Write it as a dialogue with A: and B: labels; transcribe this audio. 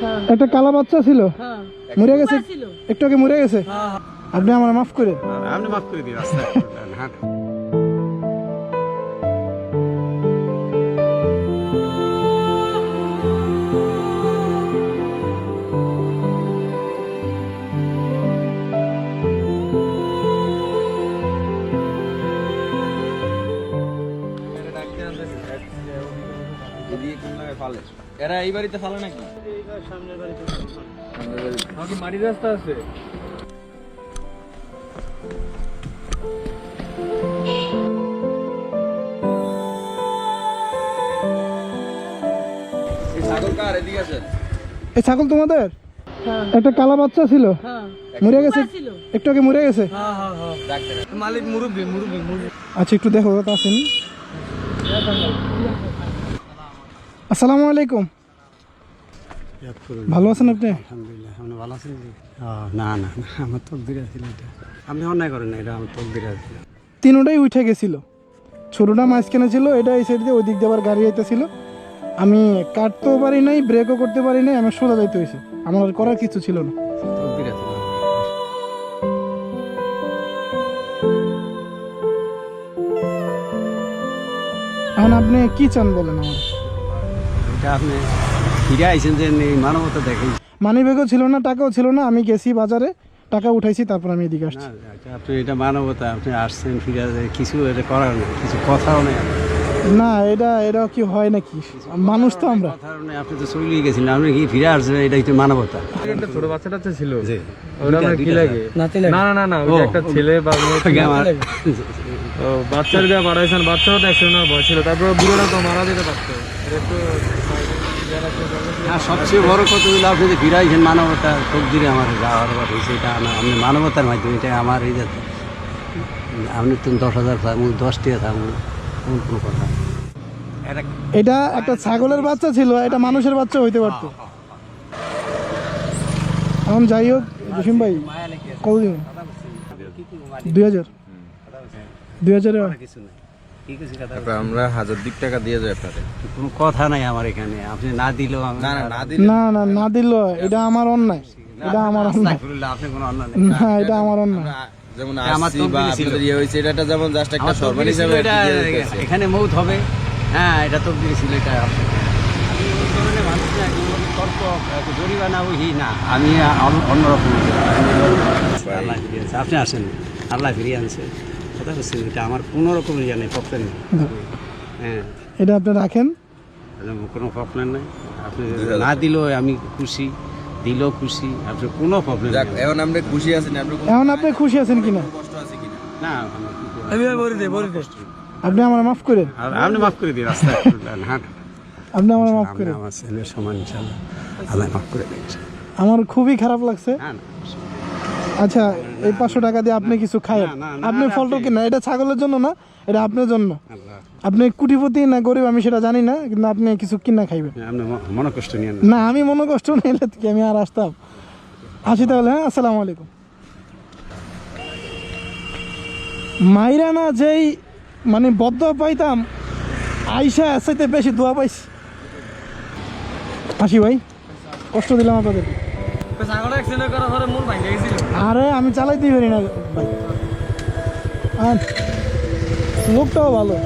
A: হ্যাঁ।
B: একটা কালা বাচ্চা ছিল।
A: হ্যাঁ।
B: মরে গেছে? একটু আগে মরে গেছে?
A: হ্যাঁ।
B: আপনি আমার মাফ করে
C: আপনি মাফ করে দিন হ্যাঁ
D: এরা এই বাড়িতে ফালে নাকি?
A: সামনের বাড়িতে
D: নাকি মাটির রাস্তা আছে। এই ছাগল কার এদিকে আসেন?
B: এই ছাগল তোমাদের?
A: হ্যাঁ।
B: একটা কালা বাচ্চা ছিল।
A: হ্যাঁ।
B: মরে গেছে। একটু আগে মরে গেছে।
A: হ্যাঁ হ্যাঁ হ্যাঁ।
D: মালিক মুরব্বি মুরব্বি মুরব্বি।
B: আচ্ছা একটু দেখো তা আসেনি আসসালামু আলাইকুম। ভালো আছেন আপনি?
C: আলহামদুলিল্লাহ আপনি ভালো আছেন না না আমার তকদির আছিল এটা। আপনি অন্যায় করেন না এটা আমার তকদির আছিল।
B: তিনোটাই উঠে গেছিল। ছোটোটা মাঝখানে ছিল এটা এই সাইড দিয়ে ওই দিক দিয়ে আবার গাড়ি আইতেছিল। আমি কাটতেও পারি নাই ব্রেকও করতে পারি নাই আমার সোজা যাইতে হয়েছে আমার আর করার কিছু ছিল না।
C: তকদির আছিল।
B: এখন আপনি কি চান বলেন আমার
C: এটা আপনি ফিরে আইছেন যে মানবতা দেখেন।
B: মানি ব্যাগও ছিল না টাকাও ছিল না। আমি গেছি বাজারে টাকা উঠাইছি তারপর আমি এদিকে আসছি।
C: এটা আপনি এটা মানবতা আপনি আসছেন ফিরে কিছু এটা করার নেই কিছু কথাও নেই
B: না এটা এটা কি হয় নাকি? মানুষ তো আমরা।
C: আপনি তো চলেই গেছিলেন আপনি কি ফিরে আসছেন এটা হচ্ছে মানবতা।
D: একটা ছোট বাচ্চা টাচ্চা ছিল?
C: জি।
D: কি লাগে? না না না না একটা ছেলে বা বাচ্চার যা বাড়াইছেন বাচ্চাও তো একশো ভয় ছিল। তারপর বুড়োটা তো মারা যেতে পারতো।
C: হ্যাঁ সবচেয়ে বড় কথা হলো আপনি যে ফিরে আইছেন মানবতা তকদিরে আমার যাওয়ার বার হয়েছে এটা আপনি মানবতার মাধ্যমে এটা আমার এই যে আপনি তুমি দশ হাজার থাকুন দশ টাকা থাকুন কোন কোনো কথা এটা
B: একটা ছাগলের বাচ্চা ছিল এটা মানুষের বাচ্চা হইতে পারতো। এখন যাই হোক জসিম ভাই কতদিন দুই হাজার। দুই হাজারে
D: আমরা হাজার দিক টাকা দিয়ে যাই আপনাদের।
C: কোনো কথা নাই আমার এখানে। আপনি না দিলেও আমি
D: না না না দিলে
B: না না না দিল এটা আমার অন্যায়। এটা আমার অন্যায়।
C: আপনি কোনো অন্য
B: না এটা আমার অন্যায়।
D: যেমন আসছি বা আপনাদের ইয়ে হয়েছে এটা যেমন জাস্ট একটা হিসাবে
C: এখানে মৌত হবে। হ্যাঁ এটা তো ছিল এটা না, একদম তর্ক জরিমানা ওই না। আমি অন্য- অন্যরকম। আল্লাহ ফিরিয়ে আনছে। আপনি আসেন। আল্লাহ ফিরিয়ে আনছে। কথা বলছেন এটা আমার কোনো রকম ইয়ে নেই প্রবলেম নেই। হ্যাঁ।
B: এটা আপনি রাখেন।
C: কোনো প্রবলেম নেই। আপনি না দিলেও আমি খুশি দিলেও খুশি আপনার কোনো প্রবলেম
D: এখন আমরা খুশি আছি না আমরা
B: এখন আপনি খুশি আছেন কিনা?
D: কষ্ট আছে কিনা?
C: না
A: আমি বলে দে বলে দে।
B: আপনি আমার মাফ করেন
C: আপনি মাফ করে দিন রাস্তা হ্যাঁ।
B: আপনি আমার মাফ করেন
C: আমার ছেলের সমান ইনশাল্লাহ আল্লাহ মাফ করে দিন
B: আমার খুবই খারাপ লাগছে। আচ্ছা এই পাঁচশো টাকা দিয়ে আপনি কিছু খায়েন
C: না,
B: আপনি ফলটা কিনা এটা ছাগলের জন্য না এটা আপনার জন্য। আপনি কুটিপতি না গরিব আমি সেটা জানি না কিন্তু আপনি কিছু কিনা খাইবেন।
C: মনে কষ্ট নিয়ে না।
B: আমি মনে কষ্ট নিলে কি আমি আর আসতাম? আসি তাহলে হ্যাঁ আসসালামু আলাইকুম। মাইরা না যেই মানে বদ্ধ পাইতাম আইসা আসাইতে বেশি দোয়া পাইছি। আসি ভাই কষ্ট দিলাম আপনাদের
D: অ্যাক্সিডেন্ট করার পরে ভাঙে গেছিল।
B: আরে আমি চালাইতেই পারি না। লোকটাও ভালো।